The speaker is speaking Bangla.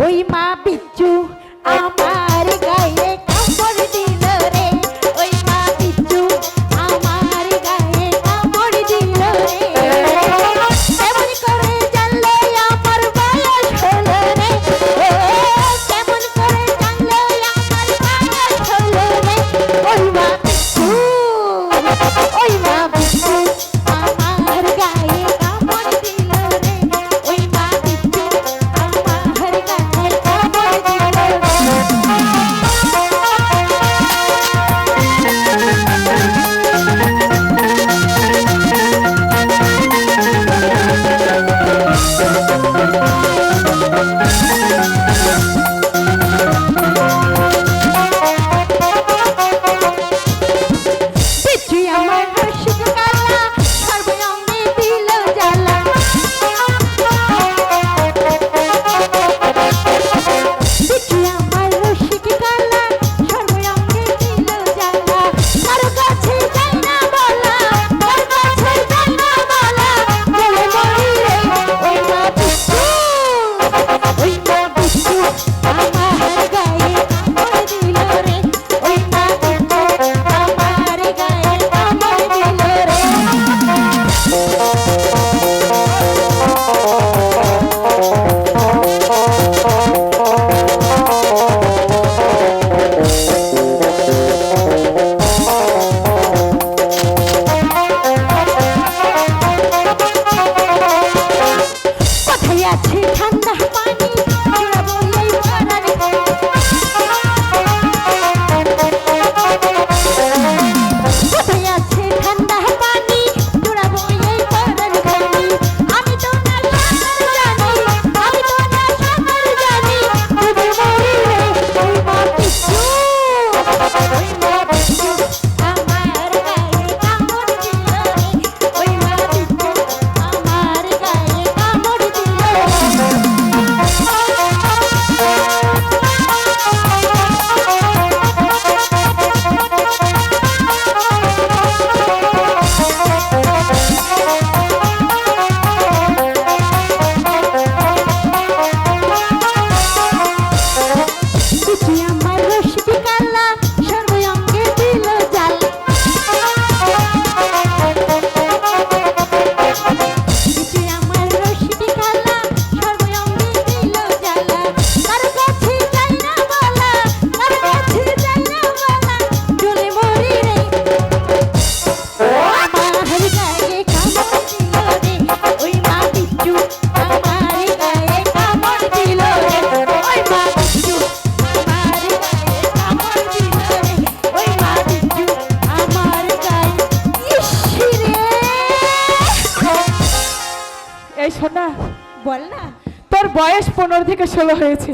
ওই মা পিচ্ছু আমার এই শোনা বল না। তোর বয়স পনেরো থেকে ষোলো হয়েছে।